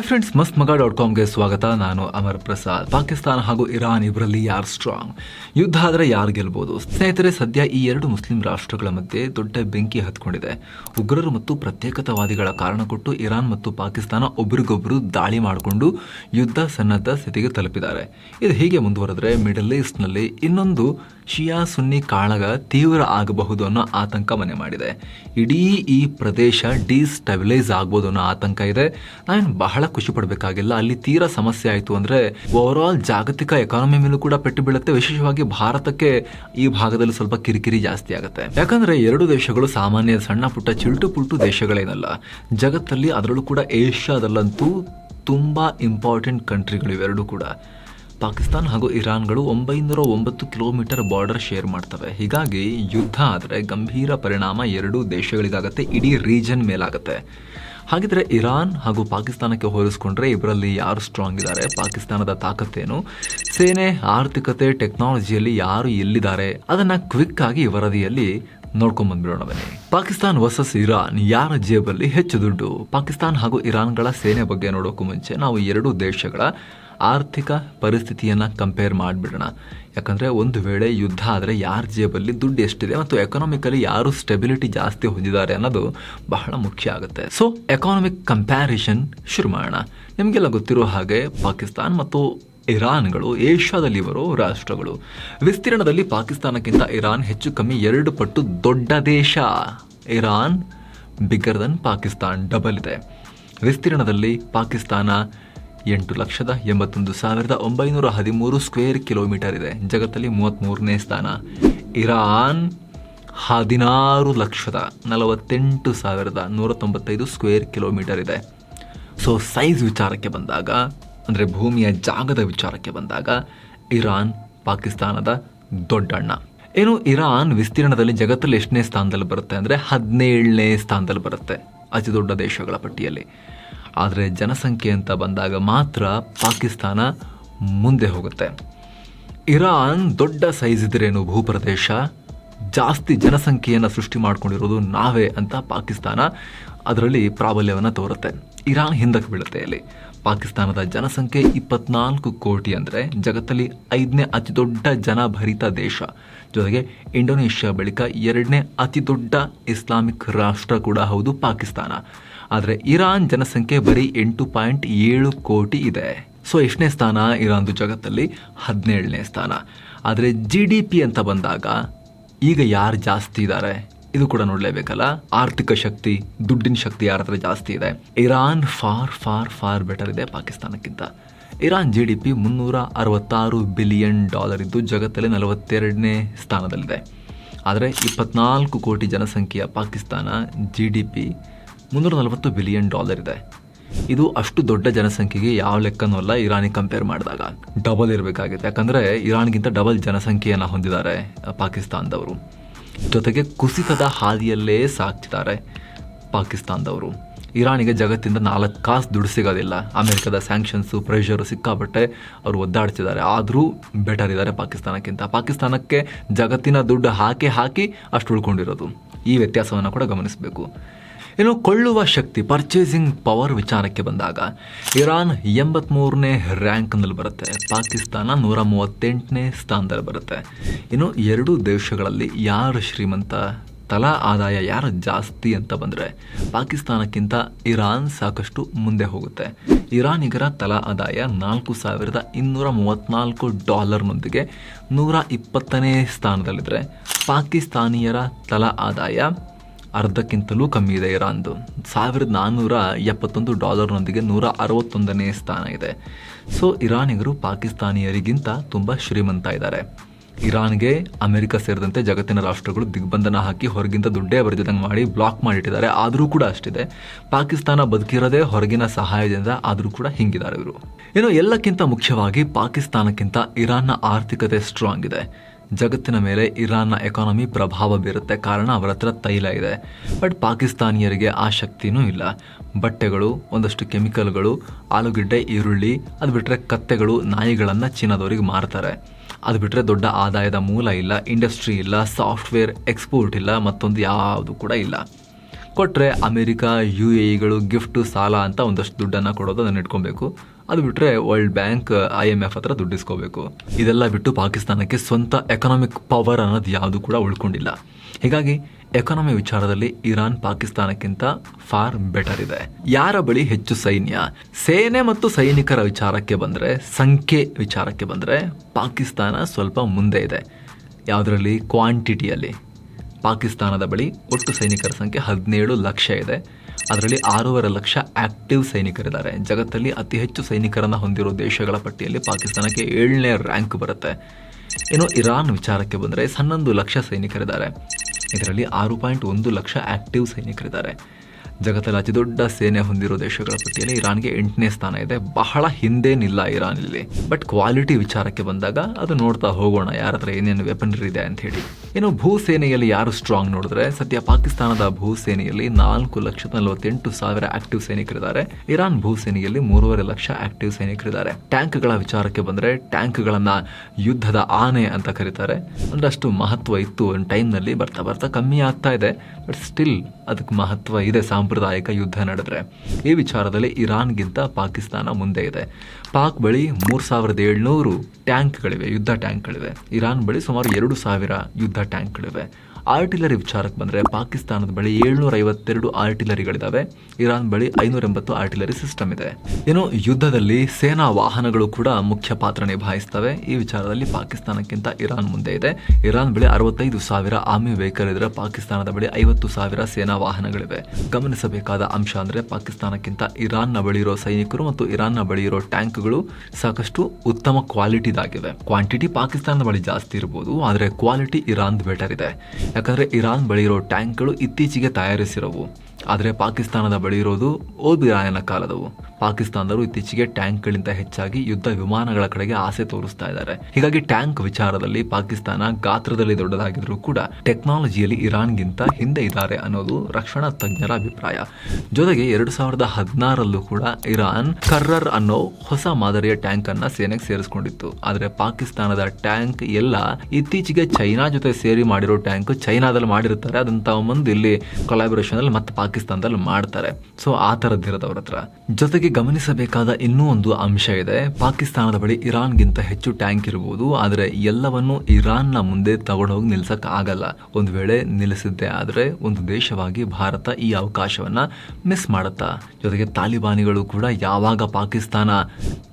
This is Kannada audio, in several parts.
ಹಾಯ್ ಫ್ರೆಂಡ್ಸ್ ಮಸ್ತ್ ಮಗ ಡಾಟ್ ಕಾಮ್ಗೆ ಸ್ವಾಗತ. ನಾನು ಅಮರ್ ಪ್ರಸಾದ್. ಪಾಕಿಸ್ತಾನ ಹಾಗೂ ಇರಾನ್ ಇಬ್ಬರಲ್ಲಿ ಯಾರು ಸ್ಟ್ರಾಂಗ್ ಯುದ್ಧ ಆದರೆ ಯಾರು ಗೆಲ್ಬಹುದು ಸ್ನೇಹಿತರೆ, ಸದ್ಯ ಈ ಎರಡು ಮುಸ್ಲಿಂ ರಾಷ್ಟ್ರಗಳ ಮಧ್ಯೆ ದೊಡ್ಡ ಬೆಂಕಿ ಹತ್ಕೊಂಡಿದೆ. ಉಗ್ರರು ಮತ್ತು ಪ್ರತ್ಯೇಕತಾವಾದಿಗಳ ಕಾರಣ ಕೊಟ್ಟು ಇರಾನ್ ಮತ್ತು ಪಾಕಿಸ್ತಾನ ಒಬ್ಬರಿಗೊಬ್ಬರು ದಾಳಿ ಮಾಡಿಕೊಂಡು ಯುದ್ಧ ಸನ್ನದ್ಧ ಸ್ಥಿತಿಗೆ ತಲುಪಿದ್ದಾರೆ. ಇದು ಹೀಗೆ ಮುಂದುವರೆದ್ರೆ ಮಿಡಲ್ ಈಸ್ಟ್ನಲ್ಲಿ ಇನ್ನೊಂದು ಶಿಯಾ ಸುನ್ನಿ ಕಾಳಗ ತೀವ್ರ ಆಗಬಹುದು ಅನ್ನೋ ಆತಂಕ ಮನೆ ಮಾಡಿದೆ. ಇಡೀ ಈ ಪ್ರದೇಶ ಡಿಸ್ಟೆಬಿಲೈಸ್ ಆಗ್ಬೋದು ಅನ್ನೋ ಆತಂಕ ಇದೆ. ನಾನು ಬಹಳ ಖುಷಿ ಪಡಬೇಕಾಗಿಲ್ಲ. ಅಲ್ಲಿ ತೀರಾ ಸಮಸ್ಯೆ ಆಯಿತು ಅಂದರೆ ಓವರ್ ಆಲ್ ಜಾಗತಿಕ ಎಕಾನಮಿ ಮೇಲೂ ಕೂಡ ಪೆಟ್ಟು ಬೀಳುತ್ತೆ. ವಿಶೇಷವಾಗಿ ಭಾರತಕ್ಕೆ ಈ ಭಾಗದಲ್ಲಿ ಸ್ವಲ್ಪ ಕಿರಿಕಿರಿ ಜಾಸ್ತಿ ಆಗುತ್ತೆ. ಯಾಕಂದ್ರೆ ಎರಡು ದೇಶಗಳು ಸಾಮಾನ್ಯ ಸಣ್ಣ ಪುಟ್ಟ ಚಿಲ್ಟು ಪುಲ್ಟು ದೇಶಗಳೇನಲ್ಲ. ಜಗತ್ತಲ್ಲಿ ಅದರಲ್ಲೂ ಕೂಡ ಏಷ್ಯಾದಲ್ಲಂತೂ ತುಂಬಾ ಇಂಪಾರ್ಟೆಂಟ್ ಕಂಟ್ರಿಗಳು ಇವೆರಡೂ ಕೂಡ. ಪಾಕಿಸ್ತಾನ ಹಾಗೂ ಇರಾನ್ಗಳು ಒಂಬೈನೂರ ಒಂಬತ್ತು ಕಿಲೋಮೀಟರ್ ಬಾರ್ಡರ್ ಶೇರ್ ಮಾಡ್ತವೆ. ಹೀಗಾಗಿ ಯುದ್ಧ ಆದರೆ ಗಂಭೀರ ಪರಿಣಾಮ ಎರಡೂ ದೇಶಗಳಿಗಾಗತ್ತೆ. ಇಡೀ ರೀಜನ್ ಮೇಲಾಗತ್ತೆ. ಹಾಗಿದ್ರೆ ಇರಾನ್ ಹಾಗೂ ಪಾಕಿಸ್ತಾನಕ್ಕೆ ಹೋಲಿಸ್ಕೊಂಡ್ರೆ ಇವರಲ್ಲಿ ಯಾರು ಸ್ಟ್ರಾಂಗ್ ಇದ್ದಾರೆ ಪಾಕಿಸ್ತಾನದ ತಾಕತ್ತೇನು? ಸೇನೆ, ಆರ್ಥಿಕತೆ ಟೆಕ್ನಾಲಜಿಯಲ್ಲಿ ಯಾರು ಎಲ್ಲಿದ್ದಾರೆ? ಅದನ್ನ ಕ್ವಿಕ್ ಆಗಿ ವರದಿಯಲ್ಲಿ ನೋಡ್ಕೊಂಡ್ ಬಂದ್ಬಿಡೋಣ ಬನ್ನಿ. ಪಾಕಿಸ್ತಾನ್ ವರ್ಸಸ್ ಇರಾನ್, ಯಾರ ಜೇಬಲ್ಲಿ ಹೆಚ್ಚು ದುಡ್ಡು? ಪಾಕಿಸ್ತಾನ್ ಹಾಗೂ ಇರಾನ್ಗಳ ಸೇನೆ ಬಗ್ಗೆ ನೋಡೋಕ್ಕೂ ಮುಂಚೆ ನಾವು ಎರಡೂ ದೇಶಗಳ ಆರ್ಥಿಕ ಪರಿಸ್ಥಿತಿಯನ್ನು ಕಂಪೇರ್ ಮಾಡಿಬಿಡೋಣ. ಯಾಕಂದರೆ ಒಂದು ವೇಳೆ ಯುದ್ಧ ಆದರೆ ಯಾರ ಜೇಬಲ್ಲಿ ದುಡ್ಡು ಎಷ್ಟಿದೆ ಮತ್ತು ಎಕನಾಮಿಕಲಿ ಯಾರು ಸ್ಟೆಬಿಲಿಟಿ ಜಾಸ್ತಿ ಹೊಂದಿದ್ದಾರೆ ಅನ್ನೋದು ಬಹಳ ಮುಖ್ಯ ಆಗುತ್ತೆ. ಸೊ ಎಕಾನಮಿಕ್ ಕಂಪ್ಯಾರಿಷನ್ ಶುರು ಮಾಡೋಣ. ನಿಮಗೆಲ್ಲ ಗೊತ್ತಿರೋ ಹಾಗೆ ಪಾಕಿಸ್ತಾನ್ ಮತ್ತು ಇರಾನ್ಗಳು, ಏಷ್ಯಾದಲ್ಲಿ ಬರೋ ರಾಷ್ಟ್ರಗಳು. ವಿಸ್ತೀರ್ಣದಲ್ಲಿ ಪಾಕಿಸ್ತಾನಕ್ಕಿಂತ ಇರಾನ್ ಹೆಚ್ಚು ಕಮ್ಮಿ ಎರಡು ಪಟ್ಟು ದೊಡ್ಡ ದೇಶ. Iran bigger than Pakistan double ಇದೆ. ವಿಸ್ತೀರ್ಣದಲ್ಲಿ ಪಾಕಿಸ್ತಾನ ಎಂಟು ಲಕ್ಷದ ಎಂಬತ್ತೊಂದು ಸಾವಿರದ ಒಂಬೈನೂರ ಹದಿಮೂರು ಸ್ಕ್ವೇರ್ ಕಿಲೋಮೀಟರ್ ಇದೆ. ಜಗತ್ತಲ್ಲಿ ಮೂವತ್ತ್ಮೂರನೇ ಸ್ಥಾನ. ಇರಾನ್ ಹದಿನಾರು ಲಕ್ಷದ ನಲವತ್ತೆಂಟು ಸಾವಿರದ ನೂರ ತೊಂಬತ್ತೈದು ಸ್ಕ್ವೇರ್ ಕಿಲೋಮೀಟರ್ ಇದೆ. ಸೊ ಸೈಜ್ ವಿಚಾರಕ್ಕೆ ಬಂದಾಗ ಅಂದರೆ ಭೂಮಿಯ ಜಾಗದ ವಿಚಾರಕ್ಕೆ ಬಂದಾಗ ಇರಾನ್, ಪಾಕಿಸ್ತಾನದ ದೊಡ್ಡಣ್ಣ. ಏನು, ಇರಾನ್ ವಿಸ್ತೀರ್ಣದಲ್ಲಿ ಜಗತ್ತಲ್ಲಿ ಎಷ್ಟನೇ ಸ್ಥಾನದಲ್ಲಿ ಬರುತ್ತೆ ಅಂದರೆ ಹದಿನೇಳನೇ ಸ್ಥಾನದಲ್ಲಿ ಬರುತ್ತೆ ಅತಿ ದೊಡ್ಡ ದೇಶಗಳ ಪಟ್ಟಿಯಲ್ಲಿ. ಆದರೆ ಜನಸಂಖ್ಯೆ ಅಂತ ಬಂದಾಗ ಮಾತ್ರ ಪಾಕಿಸ್ತಾನ ಮುಂದೆ ಹೋಗುತ್ತೆ. ಇರಾನ್ ದೊಡ್ಡ ಸೈಜ್ ಇದ್ರೇನು ಭೂಪ್ರದೇಶ? ಜಾಸ್ತಿ ಜನಸಂಖ್ಯೆಯನ್ನು ಸೃಷ್ಟಿ ಮಾಡ್ಕೊಂಡಿರೋದು ನಾವೇ ಅಂತ ಪಾಕಿಸ್ತಾನ ಅದರಲ್ಲಿ ಪ್ರಾಬಲ್ಯವನ್ನು ತೋರುತ್ತೆ. ಇರಾನ್ ಹಿಂದಕ್ಕೆ ಬೀಳುತ್ತೆ ಅಲ್ಲಿ ಪಾಕಿಸ್ತಾನದ ಜನಸಂಖ್ಯೆ ಇಪ್ಪತ್ನಾಲ್ಕು ಕೋಟಿ ಅಂದರೆ ಜಗತ್ತಲ್ಲಿ ಐದನೇ ಅತಿ ದೊಡ್ಡ ಜನಭರಿತ ದೇಶ. ಜೊತೆಗೆ ಇಂಡೋನೇಷ್ಯಾ ಬಳಿಕ ಎರಡನೇ ಅತಿ ದೊಡ್ಡ ಇಸ್ಲಾಮಿಕ್ ರಾಷ್ಟ್ರ ಕೂಡ ಹೌದು ಪಾಕಿಸ್ತಾನ. ಆದರೆ ಇರಾನ್ ಜನಸಂಖ್ಯೆ ಬರೀ ಎಂಟು ಪಾಯಿಂಟ್ ಏಳು ಕೋಟಿ ಇದೆ. ಸೊ ಎಷ್ಟನೇ ಸ್ಥಾನ ಇರಾನ್ದು ಜಗತ್ತಲ್ಲಿ? ಹದಿನೇಳನೇ ಸ್ಥಾನ. ಆದರೆ ಜಿ ಡಿ ಪಿ ಅಂತ ಬಂದಾಗ ಈಗ ಯಾರು ಜಾಸ್ತಿ ಇದ್ದಾರೆ ಇದು ಕೂಡ ನೋಡಲೇಬೇಕಲ್ಲ? ಆರ್ಥಿಕ ಶಕ್ತಿ, ದುಡ್ಡಿನ ಶಕ್ತಿ ಯಾರ ಹತ್ರ ಜಾಸ್ತಿ ಇದೆ? Iran far far far better ಇದೆ ಪಾಕಿಸ್ತಾನಕ್ಕಿಂತ. ಇರಾನ್ ಜಿ ಡಿ ಪಿ ಮುನ್ನೂರ ಅರವತ್ತಾರು ಬಿಲಿಯನ್ ಡಾಲರ್ ಇದ್ದು ಜಗತ್ತಲ್ಲಿ ನಲವತ್ತೆರಡನೇ ಸ್ಥಾನದಲ್ಲಿದೆ. ಆದರೆ ಇಪ್ಪತ್ನಾಲ್ಕು ಕೋಟಿ ಜನಸಂಖ್ಯೆಯ ಪಾಕಿಸ್ತಾನ ಜಿ ಡಿ ಪಿ ಮುನ್ನೂರ ನಲವತ್ತು ಬಿಲಿಯನ್ ಡಾಲರ್ ಇದೆ. ಇದು ಅಷ್ಟು ದೊಡ್ಡ ಜನಸಂಖ್ಯೆಗೆ ಯಾವ ಲೆಕ್ಕನೂ ಅಲ್ಲ ಇರಾನಿಗೆ ಕಂಪೇರ್ ಮಾಡಿದಾಗ. ಡಬಲ್ ಇರಬೇಕಾಗಿದೆ ಯಾಕಂದರೆ ಇರಾನ್ಗಿಂತ ಡಬಲ್ ಜನಸಂಖ್ಯೆಯನ್ನು ಹೊಂದಿದ್ದಾರೆ ಪಾಕಿಸ್ತಾನದವರು. ಜೊತೆಗೆ ಕುಸಿತದ ಹಾದಿಯಲ್ಲೇ ಸಾಕ್ತಿದ್ದಾರೆ ಪಾಕಿಸ್ತಾನದವರು. ಇರಾನಿಗೆ ಜಗತ್ತಿಂದ ನಾಲ್ಕು ಕಾಸು ದುಡ್ಡು ಸಿಗೋದಿಲ್ಲ. ಅಮೆರಿಕದ ಸ್ಯಾಂಕ್ಷನ್ಸು ಪ್ರೆಷರು ಸಿಕ್ಕಾಬಟ್ಟೆ ಅವರು ಒದ್ದಾಡ್ತಿದ್ದಾರೆ. ಆದರೂ ಬೆಟರ್ ಇದ್ದಾರೆ ಪಾಕಿಸ್ತಾನಕ್ಕಿಂತ. ಪಾಕಿಸ್ತಾನಕ್ಕೆ ಜಗತ್ತಿನ ದುಡ್ಡು ಹಾಕಿ ಹಾಕಿ ಅಷ್ಟು ಉಳ್ಕೊಂಡಿರೋದು. ಈ ವ್ಯತ್ಯಾಸವನ್ನು ಕೂಡ ಗಮನಿಸಬೇಕು. ಇನ್ನು ಕೊಳ್ಳುವ ಶಕ್ತಿ ಪರ್ಚೇಸಿಂಗ್ ಪವರ್ ವಿಚಾರಕ್ಕೆ ಬಂದಾಗ ಇರಾನ್ ಎಂಬತ್ಮೂರನೇ ರ್ಯಾಂಕ್ನಲ್ಲಿ ಬರುತ್ತೆ, ಪಾಕಿಸ್ತಾನ ನೂರ ಮೂವತ್ತೆಂಟನೇ ಸ್ಥಾನದಲ್ಲಿ ಬರುತ್ತೆ. ಇನ್ನು ಎರಡೂ ದೇಶಗಳಲ್ಲಿ ಯಾರು ಶ್ರೀಮಂತ, ತಲಾ ಆದಾಯ ಯಾರು ಜಾಸ್ತಿ ಅಂತ ಬಂದರೆ ಪಾಕಿಸ್ತಾನಕ್ಕಿಂತ ಇರಾನ್ ಸಾಕಷ್ಟು ಮುಂದೆ ಹೋಗುತ್ತೆ. ಇರಾನಿಗರ ತಲಾ ಆದಾಯ ನಾಲ್ಕು ಸಾವಿರದ ಇನ್ನೂರ ಮೂವತ್ತ್ನಾಲ್ಕು ಡಾಲರ್ನೊಂದಿಗೆ ನೂರ ಇಪ್ಪತ್ತನೇ ಸ್ಥಾನದಲ್ಲಿದ್ದರೆ ಪಾಕಿಸ್ತಾನಿಯರ ತಲಾ ಆದಾಯ ಅರ್ಧಕ್ಕಿಂತಲೂ ಕಮ್ಮಿ ಇದೆ ಇರಾನ್ದು. ಸಾವಿರದ ನಾನ್ನೂರ ಎಪ್ಪತ್ತೊಂದು ಡಾಲರ್ನೊಂದಿಗೆ ನೂರ ಅರವತ್ತೊಂದನೇ ಸ್ಥಾನ ಇದೆ. ಸೊ, ಇರಾನಿಗರು ಪಾಕಿಸ್ತಾನಿಯರಿಗಿಂತ ತುಂಬ ಶ್ರೀಮಂತ ಇದ್ದಾರೆ. ಇರಾನ್ಗೆ ಅಮೆರಿಕ ಸೇರಿದಂತೆ ಜಗತ್ತಿನ ರಾಷ್ಟ್ರಗಳು ದಿಗ್ಬಂಧನ ಹಾಕಿ ಹೊರಗಿಂತ ದುಡ್ಡೇ ಬರ್ದಿದಂಗೆ ಮಾಡಿ ಬ್ಲಾಕ್ ಮಾಡಿಟ್ಟಿದ್ದಾರೆ. ಆದರೂ ಕೂಡ ಅಷ್ಟಿದೆ. ಪಾಕಿಸ್ತಾನ ಬದುಕಿರೋದೇ ಹೊರಗಿನ ಸಹಾಯದಿಂದ ಆದರೂ ಕೂಡ ಹಿಂಗಿದ್ದಾರೆ ಇವರು. ಇನ್ನು ಎಲ್ಲಕ್ಕಿಂತ ಮುಖ್ಯವಾಗಿ ಪಾಕಿಸ್ತಾನಕ್ಕಿಂತ ಇರಾನ್ನ ಆರ್ಥಿಕತೆ ಸ್ಟ್ರಾಂಗ್ ಇದೆ. ಜಗತ್ತಿನ ಮೇಲೆ ಇರಾನ್ನ ಎಕಾನಮಿ ಪ್ರಭಾವ ಬೀರುತ್ತೆ ಕಾರಣ ಅವರ ಹತ್ರ ತೈಲ ಇದೆ. ಬಟ್ ಪಾಕಿಸ್ತಾನಿಯರಿಗೆ ಆ ಶಕ್ತಿನೂ ಇಲ್ಲ. ಬಟ್ಟೆಗಳು, ಒಂದಷ್ಟು ಕೆಮಿಕಲ್ಗಳು, ಆಲೂಗಡ್ಡೆ, ಈರುಳ್ಳಿ, ಅದು ಬಿಟ್ಟರೆ ಕತ್ತೆಗಳು, ನಾಯಿಗಳನ್ನು ಚೀನಾದವರಿಗೆ ಮಾರ್ತಾರೆ. ಅದು ಬಿಟ್ಟರೆ ದೊಡ್ಡ ಆದಾಯದ ಮೂಲ ಇಲ್ಲ, ಇಂಡಸ್ಟ್ರಿ ಇಲ್ಲ, ಸಾಫ್ಟ್ವೇರ್ ಎಕ್ಸ್ಪೋರ್ಟ್ ಇಲ್ಲ, ಮತ್ತೊಂದು ಯಾವುದು ಕೂಡ ಇಲ್ಲ. ಕೊಟ್ಟರೆ ಅಮೇರಿಕಾ, ಯು ಎಗಳು ಗಿಫ್ಟು, ಸಾಲ ಅಂತ ಒಂದಷ್ಟು ದುಡ್ಡನ್ನು ಕೊಡೋದು ಅದನ್ನು ಇಟ್ಕೊಬೇಕು. ಅದು ಬಿಟ್ಟರೆ world bank I M F ಹತ್ರ ದುಡ್ಡು ಇಸ್ಕೋಬೇಕು. ಇದೆಲ್ಲ ಬಿಟ್ಟು ಪಾಕಿಸ್ತಾನಕ್ಕೆ ಸ್ವಂತ ಎಕನಾಮಿಕ್ ಪವರ್ ಅನ್ನೋದು ಯಾವುದು ಕೂಡ ಉಳ್ಕೊಂಡಿಲ್ಲ. ಹೀಗಾಗಿ ಎಕಾನಮಿ ವಿಚಾರದಲ್ಲಿ ಇರಾನ್ ಪಾಕಿಸ್ತಾನಕ್ಕಿಂತ ಫಾರ್ ಬೆಟರ್ ಇದೆ. ಯಾರ ಬಳಿ ಹೆಚ್ಚು ಸೈನ್ಯ? ಸೇನೆ ಮತ್ತು ಸೈನಿಕರ ವಿಚಾರಕ್ಕೆ ಬಂದರೆ, ಸಂಖ್ಯೆ ವಿಚಾರಕ್ಕೆ ಬಂದರೆ ಪಾಕಿಸ್ತಾನ ಸ್ವಲ್ಪ ಮುಂದೆ ಇದೆ. ಯಾವುದರಲ್ಲಿ? ಕ್ವಾಂಟಿಟಿಯಲ್ಲಿ ಪಾಕಿಸ್ತಾನದ ಬಳಿ ಒಟ್ಟು ಸೈನಿಕರ ಸಂಖ್ಯೆ ಹದಿನೇಳು ಲಕ್ಷ ಇದೆ. ಅದರಲ್ಲಿ ಆರೂವರೆ ಲಕ್ಷ ಆಕ್ಟಿವ್ ಸೈನಿಕರಿದ್ದಾರೆ. ಜಗತ್ತಲ್ಲಿ ಅತಿ ಹೆಚ್ಚು ಸೈನಿಕರನ್ನು ಹೊಂದಿರೋ ದೇಶಗಳ ಪಟ್ಟಿಯಲ್ಲಿ ಪಾಕಿಸ್ತಾನಕ್ಕೆ ಏಳನೇ ರ್ಯಾಂಕ್ ಬರುತ್ತೆ. ಇನ್ನು ಇರಾನ್ ವಿಚಾರಕ್ಕೆ ಬಂದರೆ ಹನ್ನೊಂದು ಲಕ್ಷ ಸೈನಿಕರಿದ್ದಾರೆ. ಇದರಲ್ಲಿ ಆರು ಪಾಯಿಂಟ್ ಒಂದು ಲಕ್ಷ ಆಕ್ಟಿವ್ ಸೈನಿಕರಿದ್ದಾರೆ. ಜಗತ್ತಲ್ಲಿ ಅತಿ ದೊಡ್ಡ ಸೇನೆ ಹೊಂದಿರೋ ದೇಶಗಳ ಪಟ್ಟಿಯಲ್ಲಿ ಇರಾನ್ಗೆ ಎಂಟನೇ ಸ್ಥಾನ ಇದೆ. ಬಹಳ ಹಿಂದೇನಿಲ್ಲ ಇರಾನ್ ಇಲ್ಲಿ ಬಟ್ ಕ್ವಾಲಿಟಿ ವಿಚಾರಕ್ಕೆ ಬಂದಾಗ ಅದು ನೋಡ್ತಾ ಹೋಗೋಣ, ಯಾರ ಹತ್ರ ಏನೇನು ವೆಪನರಿ ಇದೆ ಅಂತ ಹೇಳಿ. ಇನ್ನು ಭೂಸೇನೆಯಲ್ಲಿ ಯಾರು ಸ್ಟ್ರಾಂಗ್ ನೋಡಿದ್ರೆ, ಸದ್ಯ ಪಾಕಿಸ್ತಾನದ ಭೂಸೇನೆಯಲ್ಲಿ ನಾಲ್ಕು ಲಕ್ಷದ ನಲವತ್ತೆಂಟು ಸಾವಿರ ಆಕ್ಟಿವ್ ಸೈನಿಕರಿದ್ದಾರೆ. ಇರಾನ್ ಭೂಸೇನೆಯಲ್ಲಿ ಮೂರುವರೆ ಲಕ್ಷ ಆಕ್ಟಿವ್ ಸೈನಿಕರಿದ್ದಾರೆ. ಟ್ಯಾಂಕ್ಗಳ ವಿಚಾರಕ್ಕೆ ಬಂದ್ರೆ, ಟ್ಯಾಂಕ್ಗಳನ್ನ ಯುದ್ಧದ ಆನೆ ಅಂತ ಕರೀತಾರೆ. ಒಂದಷ್ಟು ಮಹತ್ವ ಇತ್ತು ಒಂದು ಟೈಮ್ನಲ್ಲಿ ಬರ್ತಾ ಬರ್ತಾ ಕಮ್ಮಿ ಆಗ್ತಾ ಇದೆ. ಬಟ್ ಸ್ಟಿಲ್ ಅದಕ್ಕೆ ಮಹತ್ವ ಇದೆ ಸಾಂಪ್ರದಾಯಿಕ ಯುದ್ಧ ನಡೆದರೆ ಈ ವಿಚಾರದಲ್ಲಿ ಇರಾನ್ಗಿಂತ ಪಾಕಿಸ್ತಾನ ಮುಂದೆ ಇದೆ. ಪಾಕ್ ಬಳಿ ಮೂರ್ ಸಾವಿರದ ಏಳ್ನೂರು ಟ್ಯಾಂಕ್ಗಳಿವೆ, ಯುದ್ಧ ಟ್ಯಾಂಕ್ಗಳಿವೆ. ಇರಾನ್ ಬಳಿ ಸುಮಾರು ಎರಡು ಸಾವಿರ ಯುದ್ಧ ಟ್ಯಾಂಕ್ಗಳಿವೆ. ಆರ್ಟಿಲರಿ ವಿಚಾರಕ್ಕೆ ಬಂದರೆ ಪಾಕಿಸ್ತಾನದ ಬಳಿ ಏಳ್ನೂರ ಐವತ್ತೆರಡು ಆರ್ಟಿಲರಿಗಳಿದ್ದಾವೆ. ಇರಾನ್ ಬಳಿ ಐನೂರ ಎಂಬತ್ತು ಆರ್ಟಿಲರಿ ಸಿಸ್ಟಮ್ ಇದೆ. ಏನು ಯುದ್ಧದಲ್ಲಿ ಸೇನಾ ವಾಹನಗಳು ಕೂಡ ಮುಖ್ಯ ಪಾತ್ರ ನಿಭಾಯಿಸ್ತವೆ. ಈ ವಿಚಾರದಲ್ಲಿ ಪಾಕಿಸ್ತಾನಕ್ಕಿಂತ ಇರಾನ್ ಮುಂದೆ ಇದೆ. ಇರಾನ್ ಬಳಿ ಅರವತ್ತೈದು ಸಾವಿರ ಆರ್ಮಿ ವೆಹಿಕಲ್ ಇದ್ರೆ ಪಾಕಿಸ್ತಾನದ ಬಳಿ ಐವತ್ತು ಸಾವಿರ ಸೇನಾ ವಾಹನಗಳಿವೆ. ಗಮನಿಸಬೇಕಾದ ಅಂಶ ಅಂದ್ರೆ ಪಾಕಿಸ್ತಾನಕ್ಕಿಂತ ಇರಾನ್ನ ಬಳಿ ಇರೋ ಸೈನಿಕರು ಮತ್ತು ಇರಾನ್ನ ಬಳಿ ಇರೋ ಟ್ಯಾಂಕ್ಗಳು ಸಾಕಷ್ಟು ಉತ್ತಮ ಕ್ವಾಲಿಟಿದಾಗಿವೆ. ಕ್ವಾಂಟಿಟಿ ಪಾಕಿಸ್ತಾನದ ಬಳಿ ಜಾಸ್ತಿ ಇರಬಹುದು ಆದರೆ ಕ್ವಾಲಿಟಿ ಇರಾನ್ ಬೆಟರ್ ಇದೆ. ಯಾಕಂದ್ರೆ ಇರಾನ್ ಬಳಿ ಇರೋ ಟ್ಯಾಂಕ್ಗಳು ಇತ್ತೀಚೆಗೆ ತಯಾರಿಸಿರವು. ಆದರೆ ಪಾಕಿಸ್ತಾನದ ಬಳಿ ಇರೋದು ಓಬಿರಾಯನ ಕಾಲದವು. ಪಾಕಿಸ್ತಾನದವರು ಇತ್ತೀಚೆಗೆ ಟ್ಯಾಂಕ್ಗಳಿಂದ ಹೆಚ್ಚಾಗಿ ಯುದ್ಧ ವಿಮಾನಗಳ ಕಡೆಗೆ ಆಸೆ ತೋರಿಸ್ತಾ ಇದ್ದಾರೆ. ಹೀಗಾಗಿ ಟ್ಯಾಂಕ್ ವಿಚಾರದಲ್ಲಿ ಪಾಕಿಸ್ತಾನ ಗಾತ್ರದಲ್ಲಿ ದೊಡ್ಡದಾಗಿದ್ರೂ ಕೂಡ ಟೆಕ್ನಾಲಜಿಯಲ್ಲಿ ಇರಾನ್ಗಿಂತ ಹಿಂದೆ ಇದ್ದಾರೆ ಅನ್ನೋದು ರಕ್ಷಣಾ ತಜ್ಞರ ಅಭಿಪ್ರಾಯ. ಜೊತೆಗೆ ಎರಡು ಸಾವಿರದ ಹದಿನಾರಲ್ಲೂ ಕೂಡ ಇರಾನ್ ಕರ್ರರ್ ಅನ್ನೋ ಹೊಸ ಮಾದರಿಯ ಟ್ಯಾಂಕ್ ಅನ್ನ ಸೇನೆಗೆ ಸೇರಿಸಿಕೊಂಡಿತ್ತು. ಆದರೆ ಪಾಕಿಸ್ತಾನದ ಟ್ಯಾಂಕ್ ಎಲ್ಲ ಇತ್ತೀಚೆಗೆ ಚೈನಾ ಜೊತೆ ಸೇರಿ ಮಾಡಿರೋ ಟ್ಯಾಂಕ್ ಚೈನಾದಲ್ಲಿ ಮಾಡಿರ್ತಾರೆ. ಅದನ್ನ ತಗೊಂಬಂದು ಇಲ್ಲಿ ಕೊಲಾಬರೇಷನ್ ಅಲ್ಲಿ ಮತ್ತೆ ಪಾಕಿಸ್ತಾನದಲ್ಲಿ ಮಾಡ್ತಾರೆ. ಸೊ ಆ ಥರದ್ದಿರೋದು ಅವ್ರ ಹತ್ರ. ಜೊತೆಗೆ ಗಮನಿಸಬೇಕಾದ ಇನ್ನೂ ಒಂದು ಅಂಶ ಇದೆ. ಪಾಕಿಸ್ತಾನದ ಬಳಿ ಇರಾನ್ಗಿಂತ ಹೆಚ್ಚು ಟ್ಯಾಂಕ್ ಇರಬಹುದು ಆದರೆ ಎಲ್ಲವನ್ನು ಇರಾನ್ನ ಮುಂದೆ ತಗೊಂಡೋಗಿ ನಿಲ್ಸಕ್ ಆಗಲ್ಲ. ಒಂದು ವೇಳೆ ನಿಲ್ಲಿಸಿದ್ದೆ ಆದರೆ ಒಂದು ದೇಶವಾಗಿ ಭಾರತ ಈ ಅವಕಾಶವನ್ನ ಮಿಸ್ ಮಾಡುತ್ತಾ? ಜೊತೆಗೆ ತಾಲಿಬಾನಿಗಳು ಕೂಡ ಯಾವಾಗ ಪಾಕಿಸ್ತಾನ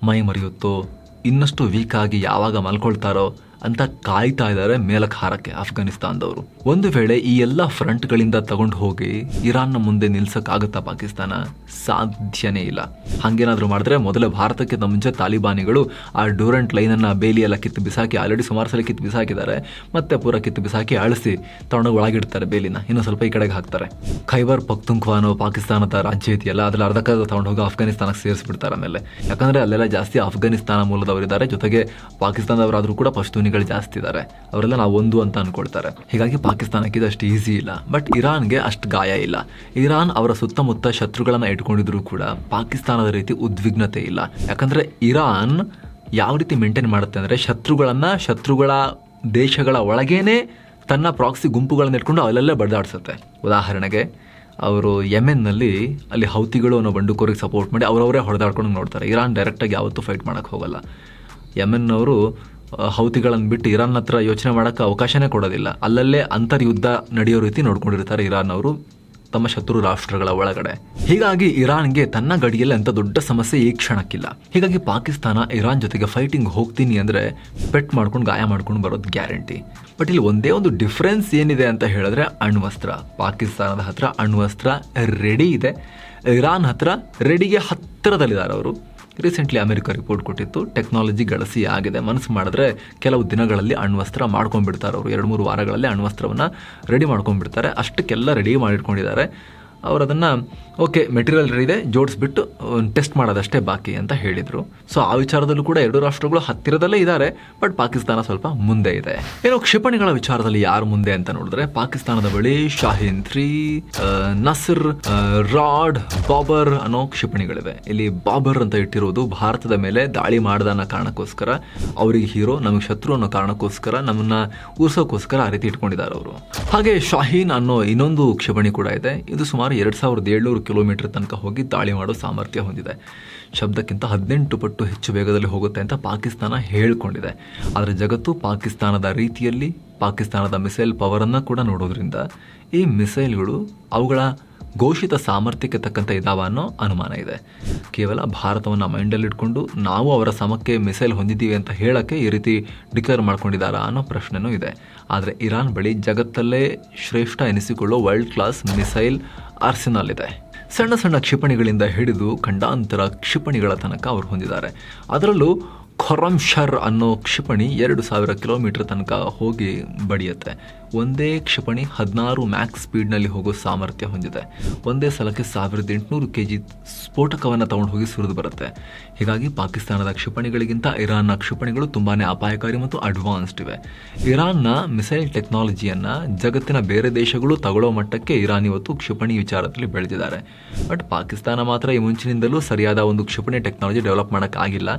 ಮೈ ಮರೆಯುತ್ತೋ ಇನ್ನಷ್ಟು ವೀಕ್ ಆಗಿ ಯಾವಾಗ ಮಲ್ಕೊಳ್ತಾರೋ ಅಂತ ಕಾಯ್ತಾ ಇದ್ದಾರೆ ಮೇಲಕ್ಕೆ ಹಾರಕ್ಕೆ ಅಫ್ಘಾನಿಸ್ತಾನದವರು ಒಂದು ವೇಳೆ ಈ ಎಲ್ಲ ಫ್ರಂಟ್ಗಳಿಂದ ತಗೊಂಡು ಹೋಗಿ ಇರಾನ್ನ ಮುಂದೆ ನಿಲ್ಸಕ್ಕಾಗುತ್ತಾ ಪಾಕಿಸ್ತಾನ? ಸಾಧ್ಯನೇ ಇಲ್ಲ. ಹಂಗೇನಾದ್ರೂ ಮಾಡಿದ್ರೆ ಮೊದಲ ಭಾರತಕ್ಕಿಂತ ಮುಂಚೆ ತಾಲಿಬಾನಿಗಳು ಆ ಡೂರೆಂಟ್ ಲೈನ್ ಬೇಲಿಯೆಲ್ಲ ಕಿತ್ತು ಬಿಸಾಕಿ, ಆಲ್ರೆಡಿ ಸುಮಾರು ಸಲ ಕಿತ್ತು ಬಿಸಾಕಿದ್ದಾರೆ. ಮತ್ತೆ ಪೂರ ಕಿತ್ತು ಬಿಸಾಕಿ ಅಳಿಸಿ ತಗೊಂಡೋಗಿ ಒಳಗಿಡ್ತಾರೆ ಬೇಲಿನ. ಇನ್ನೂ ಸ್ವಲ್ಪ ಈ ಕಡೆಗೆ ಹಾಕ್ತಾರೆ. ಖೈಬರ್ ಪಕ್ತುಂಖ್ವಾ ಅನ್ನೋ ಪಾಕಿಸ್ತಾನದ ರಾಜ್ಯ ಇದೆಯಲ್ಲ ಅದ್ರ ಅರ್ಧಕ್ಕ ತಗೊಂಡೋಗಿ ಅಫ್ಘಾನಿಸ್ತಾನಕ್ಕೆ ಸೇರಿಸ್ಬಿಡ್ತಾರೆ ಆಮೇಲೆ. ಯಾಕಂದ್ರೆ ಅಲ್ಲೆಲ್ಲ ಜಾಸ್ತಿ ಅಫ್ಘಾನಿಸ್ತಾನ ಮೂಲದವರಿದ್ದಾರೆ. ಜೊತೆಗೆ ಪಾಕಿಸ್ತಾನದವರಾದರೂ ಕೂಡ ಪಶ್ತೂನಿಗಳು ಜಾಸ್ತಿ ಇದ್ದಾರೆ ಅವರೆಲ್ಲ ನಾವು ಒಂದು ಅಂತ ಅನ್ಕೊಳ್ತಾರೆ. ಹೀಗಾಗಿ ಪಾಕಿಸ್ತಾನಕ್ಕೆ ಇದು ಅಷ್ಟು ಈಸಿ ಇಲ್ಲ. ಬಟ್ ಇರಾನ್ಗೆ ಅಷ್ಟು ಗಾಯ ಇಲ್ಲ. ಇರಾನ್ ಅವರ ಸುತ್ತಮುತ್ತ ಶತ್ರುಗಳನ್ನ ಇಟ್ಕೊಂಡಿದ್ರು ಕೂಡ ಪಾಕಿಸ್ತಾನದ ರೀತಿ ಉದ್ವಿಗ್ನತೆ ಇಲ್ಲ. ಯಾಕಂದ್ರೆ ಇರಾನ್ ಯಾವ ರೀತಿ ಮೇಂಟೈನ್ ಮಾಡುತ್ತೆ ಅಂದ್ರೆ ಶತ್ರುಗಳನ್ನ ಶತ್ರುಗಳ ದೇಶಗಳ ಒಳಗೇನೆ ತನ್ನ ಪ್ರಾಕ್ಸಿ ಗುಂಪುಗಳನ್ನ ಇಟ್ಕೊಂಡು ಅಲ್ಲೆಲ್ಲೇ ಬಡ್ದಾಡ್ಸುತ್ತೆ. ಉದಾಹರಣೆಗೆ ಅವರು ಯೆಮೆನ್ನಲ್ಲಿ ಅಲ್ಲಿ ಹೌತಿಗಳು ಅನ್ನೋ ಬಂಡುಕೋರಿಗೆ ಸಪೋರ್ಟ್ ಮಾಡಿ ಅವರವರೇ ಹೊಡೆದಾಡ್ಕೊಂಡು ನೋಡ್ತಾರೆ. ಇರಾನ್ ಡೈರೆಕ್ಟಾಗಿ ಯಾವತ್ತೂ ಫೈಟ್ ಮಾಡೋಕ್ಕೆ ಹೋಗಲ್ಲ. ಯೆಮೆನ್ ಅವರು ಹೌತಿಗಳನ್ನು ಬಿಟ್ಟು ಇರಾನ್ ಹತ್ರ ಯೋಚನೆ ಮಾಡೋಕ್ಕೆ ಅವಕಾಶನೇ ಕೊಡೋದಿಲ್ಲ. ಅಲ್ಲಲ್ಲೇ ಅಂತರ್ಯುದ್ಧ ನಡೆಯೋ ರೀತಿ ನೋಡ್ಕೊಂಡಿರ್ತಾರೆ ಇರಾನ್ ಅವರು ತಮ್ಮ ಶತ್ರು ರಾಷ್ಟ್ರಗಳ ಒಳಗಡೆ. ಹೀಗಾಗಿ ಇರಾನ್ಗೆ ತನ್ನ ಗಡಿಯಲ್ಲಿ ಅಂತ ದೊಡ್ಡ ಸಮಸ್ಯೆ ಈ ಕ್ಷಣಕ್ಕಿಲ್ಲ. ಹೀಗಾಗಿ ಪಾಕಿಸ್ತಾನ ಇರಾನ್ ಜೊತೆಗೆ ಫೈಟಿಂಗ್ ಹೋಗ್ತೀನಿ ಅಂದ್ರೆ ಪೆಟ್ ಮಾಡ್ಕೊಂಡು ಗಾಯ ಮಾಡ್ಕೊಂಡು ಬರೋದು ಗ್ಯಾರಂಟಿ. ಬಟ್ ಇಲ್ಲಿ ಒಂದೇ ಒಂದು ಡಿಫ್ರೆನ್ಸ್ ಏನಿದೆ ಅಂತ ಹೇಳಿದ್ರೆ ಅಣ್ವಸ್ತ್ರ. ಪಾಕಿಸ್ತಾನದ ಹತ್ರ ಅಣ್ವಸ್ತ್ರ ರೆಡಿ ಇದೆ. ಇರಾನ್ ಹತ್ರ ರೆಡಿಗೆ ಹತ್ತಿರದಲ್ಲಿದ್ದಾರೆ ಅವರು. ರೀಸೆಂಟ್ಲಿ ಅಮೆರಿಕ ರಿಪೋರ್ಟ್ ಕೊಟ್ಟಿತ್ತು ಟೆಕ್ನಾಲಜಿ ಗಳಿಸಿ ಆಗಿದೆ. ಮನಸ್ಸು ಮಾಡಿದ್ರೆ ಕೆಲವು ದಿನಗಳಲ್ಲಿ ಅಣ್ವಸ್ತ್ರ ಮಾಡ್ಕೊಂಡ್ಬಿಡ್ತಾರೆ ಅವರು. ಎರಡು ಮೂರು ವಾರಗಳಲ್ಲಿ ಅಣ್ವಸ್ತ್ರವನ್ನು ರೆಡಿ ಮಾಡ್ಕೊಂಡ್ಬಿಡ್ತಾರೆ. ಅಷ್ಟಕ್ಕೆಲ್ಲ ರೆಡಿ ಮಾಡಿಟ್ಕೊಂಡಿದ್ದಾರೆ. ಅವರು ಅದನ್ನು ಓಕೆ, ಮೆಟೀರಿಯಲ್ ಇದೆ, ಜೋಡಿಸ್ಬಿಟ್ಟು ಟೆಸ್ಟ್ ಮಾಡೋದಷ್ಟೇ ಬಾಕಿ ಅಂತ ಹೇಳಿದರು. ಸೊ ಆ ವಿಚಾರದಲ್ಲೂ ಕೂಡ ಎರಡು ರಾಷ್ಟ್ರಗಳು ಹತ್ತಿರದಲ್ಲೇ ಇದ್ದಾರೆ ಬಟ್ ಪಾಕಿಸ್ತಾನ ಸ್ವಲ್ಪ ಮುಂದೆ ಇದೆ. ಏನೋ ಕ್ಷಿಪಣಿಗಳ ವಿಚಾರದಲ್ಲಿ ಯಾರು ಮುಂದೆ ಅಂತ ನೋಡಿದ್ರೆ, ಪಾಕಿಸ್ತಾನದ ಬಳಿ ಶಾಹೀನ್ ತ್ರೀ ನಸರ್ ರಾಡ್, ಬಾಬರ್ ಅನ್ನೋ ಕ್ಷಿಪಣಿಗಳಿವೆ. ಇಲ್ಲಿ ಬಾಬರ್ ಅಂತ ಇಟ್ಟಿರೋದು ಭಾರತದ ಮೇಲೆ ದಾಳಿ ಮಾಡದ ಅನ್ನೋ ಕಾರಣಕ್ಕೋಸ್ಕರ, ಅವರಿಗೆ ಹೀರೋ, ನಮಗೆ ಶತ್ರು ಅನ್ನೋ ಕಾರಣಕ್ಕೋಸ್ಕರ, ನಮ್ಮನ್ನ ಉರ್ಸೋಕ್ಕೋಸ್ಕರ ಆ ರೀತಿ ಇಟ್ಕೊಂಡಿದ್ದಾರೆ ಅವರು. ಹಾಗೆ ಶಾಹೀನ್ ಅನ್ನೋ ಇನ್ನೊಂದು ಕ್ಷಿಪಣಿ ಕೂಡ ಇದೆ. ಇದು ಸುಮಾರು ಸುಮಾರು ಎರಡು ಸಾವಿರದ ಏಳ್ನೂರು ಕಿಲೋಮೀಟರ್ ತನಕ ಹೋಗಿ ದಾಳಿ ಮಾಡೋ ಸಾಮರ್ಥ್ಯ ಹೊಂದಿದೆ. ಶಬ್ದಕ್ಕಿಂತ ಹದಿನೆಂಟು ಪಟ್ಟು ಹೆಚ್ಚು ವೇಗದಲ್ಲಿ ಹೋಗುತ್ತೆ ಅಂತ ಪಾಕಿಸ್ತಾನ ಹೇಳಿಕೊಂಡಿದೆ. ಆದರೆ ಜಗತ್ತು ಪಾಕಿಸ್ತಾನದ ರೀತಿಯಲ್ಲಿ ಪಾಕಿಸ್ತಾನದ ಮಿಸೈಲ್ ಪವರನ್ನು ಕೂಡ ನೋಡೋದ್ರಿಂದ ಈ ಮಿಸೈಲ್ಗಳು ಅವುಗಳ ಘೋಷಿತ ಸಾಮರ್ಥ್ಯಕ್ಕೆ ತಕ್ಕಂತೆ ಇದಾವ ಅನ್ನೋ ಅನುಮಾನ ಇದೆ. ಕೇವಲ ಭಾರತವನ್ನು ಮೈಂಡಲ್ಲಿಟ್ಕೊಂಡು ನಾವು ಅವರ ಸಮಕ್ಕೆ ಮಿಸೈಲ್ ಹೊಂದಿದ್ದೀವಿ ಅಂತ ಹೇಳೋಕ್ಕೆ ಈ ರೀತಿ ಡಿಕ್ಲೇರ್ ಮಾಡ್ಕೊಂಡಿದ್ದಾರಾ ಅನ್ನೋ ಪ್ರಶ್ನೆನೂ ಇದೆ. ಆದರೆ ಇರಾನ್ ಬಳಿ ಜಗತ್ತಲ್ಲೇ ಶ್ರೇಷ್ಠ ಎನಿಸಿಕೊಳ್ಳೋ ವರ್ಲ್ಡ್ ಕ್ಲಾಸ್ ಮಿಸೈಲ್ ಆರ್ಸೆನಲ್ ಇದೆ. ಸಣ್ಣ ಸಣ್ಣ ಕ್ಷಿಪಣಿಗಳಿಂದ ಹಿಡಿದು ಖಂಡಾಂತರ ಕ್ಷಿಪಣಿಗಳ ತನಕ ಅವರು ಹೊಂದಿದ್ದಾರೆ. ಅದರಲ್ಲೂ ಖೊರಮ್ಶರ್ ಅನ್ನೋ ಕ್ಷಿಪಣಿ ಎರಡು ಸಾವಿರ ಕಿಲೋಮೀಟರ್ ತನಕ ಹೋಗಿ ಬಡಿಯುತ್ತೆ. ಒಂದೇ ಕ್ಷಿಪಣಿ ಹದಿನಾರು ಮ್ಯಾಕ್ಸ್ ಸ್ಪೀಡ್ನಲ್ಲಿ ಹೋಗೋ ಸಾಮರ್ಥ್ಯ ಹೊಂದಿದೆ. ಒಂದೇ ಸಲಕ್ಕೆ ಸಾವಿರದ ಎಂಟುನೂರು ಕೆ ಜಿ ಸ್ಫೋಟಕವನ್ನು ತಗೊಂಡು ಹೋಗಿ ಸುರಿದು ಬರುತ್ತೆ. ಹೀಗಾಗಿ ಪಾಕಿಸ್ತಾನದ ಕ್ಷಿಪಣಿಗಳಿಗಿಂತ ಇರಾನ್ನ ಕ್ಷಿಪಣಿಗಳು ತುಂಬಾ ಅಪಾಯಕಾರಿ ಮತ್ತು ಅಡ್ವಾನ್ಸ್ಡ್ ಇವೆ. ಇರಾನ್ನ ಮಿಸೈಲ್ ಟೆಕ್ನಾಲಜಿಯನ್ನು ಜಗತ್ತಿನ ಬೇರೆ ದೇಶಗಳು ತಗೊಳ್ಳೋ ಮಟ್ಟಕ್ಕೆ ಇರಾನ್ ಇವತ್ತು ಕ್ಷಿಪಣಿ ವಿಚಾರದಲ್ಲಿ ಬೆಳೆದಿದ್ದಾರೆ. ಬಟ್ ಪಾಕಿಸ್ತಾನ ಮಾತ್ರ ಈ ಮುಂಚಿನಿಂದಲೂ ಸರಿಯಾದ ಒಂದು ಕ್ಷಿಪಣಿ ಟೆಕ್ನಾಲಜಿ ಡೆವಲಪ್ ಮಾಡೋಕ್ಕಾಗಿಲ್ಲ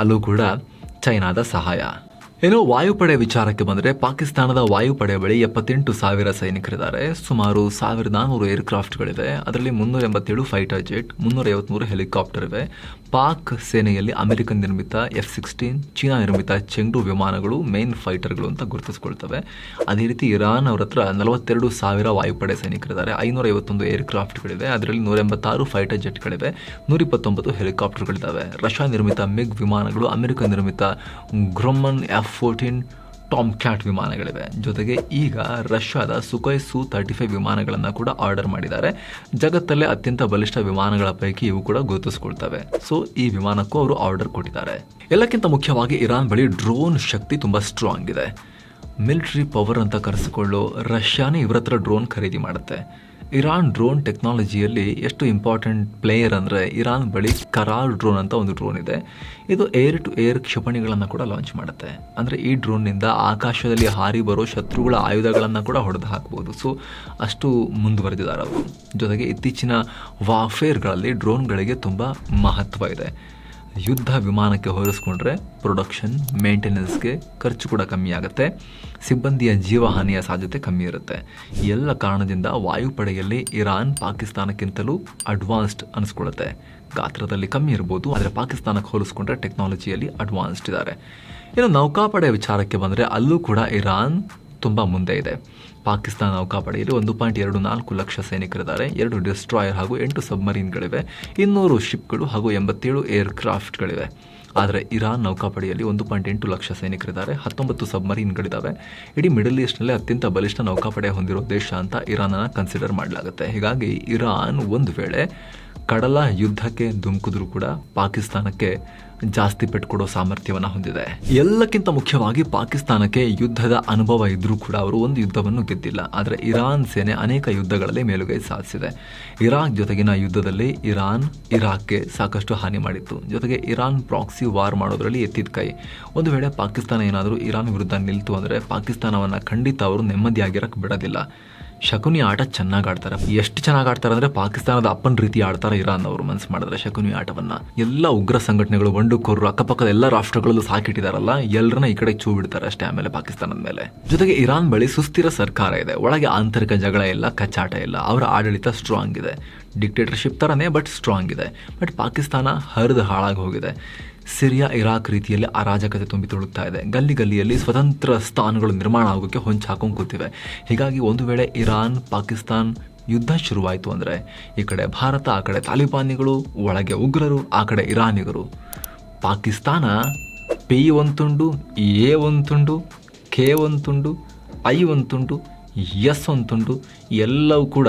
ಅಲ್ಲೂ ಕೂಡ ಚೈನಾದ ಸಹಾಯ. ಇನ್ನು ವಾಯುಪಡೆ ವಿಚಾರಕ್ಕೆ ಬಂದರೆ ಪಾಕಿಸ್ತಾನದ ವಾಯುಪಡೆ ಬಳಿ ಎಪ್ಪತ್ತೆಂಟು ಸಾವಿರ ಸೈನಿಕರಿದ್ದಾರೆ. ಸುಮಾರು ಸಾವಿರದ ನಾನ್ನೂರು ಏರ್ಕ್ರಾಫ್ಟ್ಗಳಿವೆ. ಅದರಲ್ಲಿ ಮುನ್ನೂರ ಎಂಬತ್ತೇಳು ಫೈಟರ್ ಜೆಟ್, ಮುನ್ನೂರ ಐವತ್ಮೂರು ಹೆಲಿಕಾಪ್ಟರ್ ಇವೆ. ಪಾಕ್ ಸೇನೆಯಲ್ಲಿ ಅಮೆರಿಕನ್ ನಿರ್ಮಿತ ಎಫ್ ಸಿಕ್ಸ್ಟೀನ್ ಚೀನಾ ನಿರ್ಮಿತ ಚೆಂಡು ವಿಮಾನಗಳು ಮೇನ್ ಫೈಟರ್ಗಳು ಅಂತ ಗುರುತಿಸಿಕೊಳ್ತವೆ. ಅದೇ ರೀತಿ ಇರಾನ್ ಅವರ ಹತ್ರ ನಲವತ್ತೆರಡು ಸಾವಿರ ವಾಯುಪಡೆ ಸೈನಿಕರಿದ್ದಾರೆ. ಐನೂರ ಐವತ್ತೊಂದು ಏರ್ಕ್ರಾಫ್ಟ್ಗಳಿವೆ. ಅದರಲ್ಲಿ ನೂರ ಎಂಬತ್ತಾರು ಫೈಟರ್ ಜೆಟ್ಗಳಿವೆ. ನೂರ ಇಪ್ಪತ್ತೊಂಬತ್ತು ಹೆಲಿಕಾಪ್ಟರ್ಗಳಿದ್ದಾವೆ. ರಷ್ಯಾ ನಿರ್ಮಿತ ಮಿಗ್ ವಿಮಾನಗಳು, ಅಮೆರಿಕ ನಿರ್ಮಿತ Grumman F fourteen Tomcat ವಿಮಾನಗಳಿವೆ. ಜೊತೆಗೆ ಈಗ ರಷ್ಯಾದ ಸುಖೈ ಸು ತರ್ಟಿ ಫೈವ್ ವಿಮಾನಗಳನ್ನು ಕೂಡ ಆರ್ಡರ್ ಮಾಡಿದ್ದಾರೆ. ಜಗತ್ತಲ್ಲೇ ಅತ್ಯಂತ ಬಲಿಷ್ಠ ವಿಮಾನಗಳ ಪೈಕಿ ಇವು ಕೂಡ ಗುರುತಿಸ್ಕೊಳ್ತವೆ. ಸೊ ಈ ವಿಮಾನಕ್ಕೂ ಅವರು ಆರ್ಡರ್ ಕೊಟ್ಟಿದ್ದಾರೆ. ಎಲ್ಲಕ್ಕಿಂತ ಮುಖ್ಯವಾಗಿ ಇರಾನ್ ಬಳಿ ಡ್ರೋನ್ ಶಕ್ತಿ ತುಂಬ ಸ್ಟ್ರಾಂಗ್ ಇದೆ. ಮಿಲಿಟರಿ ಪವರ್ ಅಂತ ಕರೆಸಿಕೊಳ್ಳೋ ರಷ್ಯಾನೇ ಇವರ ಹತ್ರ ಡ್ರೋನ್ ಖರೀದಿ ಮಾಡುತ್ತೆ. ಇರಾನ್ ಡ್ರೋನ್ ಟೆಕ್ನಾಲಜಿಯಲ್ಲಿ ಎಷ್ಟು ಇಂಪಾರ್ಟೆಂಟ್ ಪ್ಲೇಯರ್ ಅಂದರೆ ಇರಾನ್ ಬಳಿ ಕರಾಲ್ ಡ್ರೋನ್ ಅಂತ ಒಂದು ಡ್ರೋನ್ ಇದೆ. ಇದು ಏರ್ ಟು ಏರ್ ಕ್ಷಿಪಣಿಗಳನ್ನು ಕೂಡ ಲಾಂಚ್ ಮಾಡುತ್ತೆ. ಅಂದರೆ ಈ ಡ್ರೋನ್ನಿಂದ ಆಕಾಶದಲ್ಲಿ ಹಾರಿ ಬರೋ ಶತ್ರುಗಳ ಆಯುಧಗಳನ್ನು ಕೂಡ ಹೊಡೆದು ಹಾಕ್ಬೋದು. ಸೊ, ಅಷ್ಟು ಮುಂದುವರೆದಿದ್ದಾರೆ ಅವರು. ಜೊತೆಗೆ ಇತ್ತೀಚಿನ ವಾಫೇರ್ಗಳಲ್ಲಿ ಡ್ರೋನ್ಗಳಿಗೆ ತುಂಬ ಮಹತ್ವ ಇದೆ. ಯುದ್ಧ ವಿಮಾನಕ್ಕೆ ಹೋಲಿಸ್ಕೊಂಡ್ರೆ ಪ್ರೊಡಕ್ಷನ್ ಮೇಂಟೆನೆನ್ಸ್ಗೆ ಖರ್ಚು ಕೂಡ ಕಮ್ಮಿ ಆಗುತ್ತೆ. ಸಿಬ್ಬಂದಿಯ ಜೀವಹಾನಿಯ ಸಾಧ್ಯತೆ ಕಮ್ಮಿ ಇರುತ್ತೆ. ಎಲ್ಲ ಕಾರಣದಿಂದ ವಾಯುಪಡೆಯಲ್ಲಿ ಇರಾನ್ ಪಾಕಿಸ್ತಾನಕ್ಕಿಂತಲೂ ಅಡ್ವಾನ್ಸ್ಡ್ ಅನಿಸ್ಕೊಳ್ಳುತ್ತೆ. ಗಾತ್ರದಲ್ಲಿ ಕಮ್ಮಿ ಇರ್ಬೋದು, ಆದರೆ ಪಾಕಿಸ್ತಾನಕ್ಕೆ ಹೋಲಿಸ್ಕೊಂಡ್ರೆ ಟೆಕ್ನಾಲಜಿಯಲ್ಲಿ ಅಡ್ವಾನ್ಸ್ಡ್ ಇದ್ದಾರೆ. ಇನ್ನು ನೌಕಾಪಡೆ ವಿಚಾರಕ್ಕೆ ಬಂದರೆ ಅಲ್ಲೂ ಕೂಡ ಇರಾನ್ ತುಂಬ ಮುಂದೆ ಇದೆ. ಪಾಕಿಸ್ತಾನ ನೌಕಾಪಡೆಯಲ್ಲಿ ಒಂದು ಪಾಯಿಂಟ್ ಎರಡು ನಾಲ್ಕು ಲಕ್ಷ ಸೈನಿಕರಿದ್ದಾರೆ, ಎರಡು ಡಿಸ್ಟ್ರಾಯರ್ ಹಾಗೂ ಎಂಟು ಸಬ್ಮರೀನ್ಗಳಿವೆ, ಇನ್ನೂರು ಶಿಪ್ಗಳು ಹಾಗೂ ಎಂಬತ್ತೇಳು ಏರ್ಕ್ರಾಫ್ಟ್ಗಳಿವೆ. ಆದರೆ ಇರಾನ್ ನೌಕಾಪಡೆಯಲ್ಲಿ ಒಂದು ಪಾಯಿಂಟ್ ಎಂಟು ಲಕ್ಷ ಸೈನಿಕರಿದ್ದಾರೆ, ಹತ್ತೊಂಬತ್ತು ಸಬ್ಮರೀನ್ಗಳಿದ್ದಾವೆ. ಇಡೀ ಮಿಡಲ್ ಈಸ್ಟ್ನಲ್ಲೇ ಅತ್ಯಂತ ಬಲಿಷ್ಠ ನೌಕಾಪಡೆ ಹೊಂದಿರೋ ದೇಶ ಅಂತ ಇರಾನನ್ನು ಕನ್ಸಿಡರ್ ಮಾಡಲಾಗುತ್ತೆ. ಹೀಗಾಗಿ ಇರಾನ್ ಒಂದು ವೇಳೆ ಕಡಲ ಯುದ್ಧಕ್ಕೆ ಧುಮುಕಿದ್ರು ಕೂಡ ಪಾಕಿಸ್ತಾನಕ್ಕೆ ಜಾಸ್ತಿ ಪೆಟ್ಟುಕೊಡೋ ಸಾಮರ್ಥ್ಯವನ್ನು ಹೊಂದಿದೆ. ಎಲ್ಲಕ್ಕಿಂತ ಮುಖ್ಯವಾಗಿ ಪಾಕಿಸ್ತಾನಕ್ಕೆ ಯುದ್ಧದ ಅನುಭವ ಇದ್ರೂ ಕೂಡ ಅವರು ಒಂದು ಯುದ್ಧವನ್ನು ಗೆದ್ದಿಲ್ಲ. ಆದರೆ ಇರಾನ್ ಸೇನೆ ಅನೇಕ ಯುದ್ಧಗಳಲ್ಲಿ ಮೇಲುಗೈ ಸಾಧಿಸಿದೆ. ಇರಾಕ್ ಜೊತೆಗಿನ ಯುದ್ಧದಲ್ಲಿ ಇರಾನ್, ಇರಾಕ್ಗೆ ಸಾಕಷ್ಟು ಹಾನಿ ಮಾಡಿತ್ತು. ಜೊತೆಗೆ ಇರಾನ್ ಪ್ರಾಕ್ಸಿ ವಾರ್ ಮಾಡೋದರಲ್ಲಿ ಎತ್ತಿದ ಕೈ. ಒಂದು ವೇಳೆ ಪಾಕಿಸ್ತಾನ ಏನಾದರೂ ಇರಾನ್ ವಿರುದ್ಧ ನಿಲ್ತು ಅಂದರೆ ಪಾಕಿಸ್ತಾನವನ್ನು ಖಂಡಿತ ಅವರು ನೆಮ್ಮದಿಯಾಗಿರಕ್ಕೆ ಬಿಡೋದಿಲ್ಲ. ಶಕುನಿ ಆಟ ಚೆನ್ನಾಗಿ ಆಡ್ತಾರೆ. ಎಷ್ಟು ಚೆನ್ನಾಗಿ ಆಡ್ತಾರೆ ಅಂದ್ರೆ ಪಾಕಿಸ್ತಾನದ ಅಪ್ಪನ ರೀತಿ ಆಡ್ತಾರೆ ಇರಾನ್ ಅವರು ಮನ್ಸು ಮಾಡಿದ್ರೆ ಶಕುನಿ ಆಟವನ್ನ. ಎಲ್ಲ ಉಗ್ರ ಸಂಘಟನೆಗಳು ಬಂಡುಕೋರು ಅಕ್ಕಪಕ್ಕದ ಎಲ್ಲ ರಾಷ್ಟ್ರಗಳಲ್ಲೂ ಸಾಕಿಟ್ಟಿದಾರಲ್ಲ ಎಲ್ಲರನ್ನ ಈ ಕಡೆ ಚೂ ಬಿಡ್ತಾರೆ ಅಷ್ಟೇ ಆಮೇಲೆ ಪಾಕಿಸ್ತಾನದ ಮೇಲೆ. ಜೊತೆಗೆ ಇರಾನ್ ಬಳಿ ಸುಸ್ಥಿರ ಸರ್ಕಾರ ಇದೆ. ಒಳಗೆ ಆಂತರಿಕ ಜಗಳ ಇಲ್ಲ, ಕಚ್ಚಾಟ ಇಲ್ಲ. ಅವರ ಆಡಳಿತ ಸ್ಟ್ರಾಂಗ್ ಇದೆ. ಡಿಕ್ಟೇಟರ್ಶಿಪ್ ಥರನೇ ಬಟ್ ಸ್ಟ್ರಾಂಗ್ ಇದೆ. ಬಟ್ ಪಾಕಿಸ್ತಾನ ಹರಿದು ಹಾಳಾಗಿ ಹೋಗಿದೆ. ಸಿರಿಯಾ, ಇರಾಕ್ ರೀತಿಯಲ್ಲಿ ಅರಾಜಕತೆ ತುಂಬಿ ತುಳುಕ್ತಾ ಇದೆ. ಗಲ್ಲಿ ಗಲ್ಲಿಯಲ್ಲಿ ಸ್ವತಂತ್ರ ಸ್ಥಾನಗಳು ನಿರ್ಮಾಣ ಆಗೋಕ್ಕೆ ಹೊಂಚು ಹಾಕೊಂಡು ಕೂತಿವೆ ಹೀಗಾಗಿ ಒಂದು ವೇಳೆ ಇರಾನ್, ಪಾಕಿಸ್ತಾನ್ ಯುದ್ಧ ಶುರುವಾಯಿತು ಅಂದರೆ ಈ ಕಡೆ ಭಾರತ, ಆ ಕಡೆ ತಾಲಿಬಾನಿಗಳು ಒಳಗೆ ಉಗ್ರರು, ಆ ಕಡೆ ಇರಾನಿಗರು. ಪಾಕಿಸ್ತಾನ ಪಿ ಒಂದು ತುಂಡು, ಎ ಒಂದು ತುಂಡು, ಕೆ ಒಂದು ತುಂಡು, ಐ ಒಂದು ತುಂಡು, ಎಸ್ ಒಂದು ತುಂಡು, ಎಲ್ಲವೂ ಕೂಡ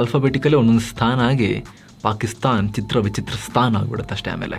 ಆಲ್ಫಾಬೆಟಿಕಲಿ ಒಂದೊಂದು ಸ್ಥಾನ ಆಗಿ ಪಾಕಿಸ್ತಾನ್ ಚಿತ್ರ ವಿಚಿತ್ರ ಸ್ಥಾನ ಆಗಿಬಿಡುತ್ತೆ ಅಷ್ಟೇ ಆಮೇಲೆ.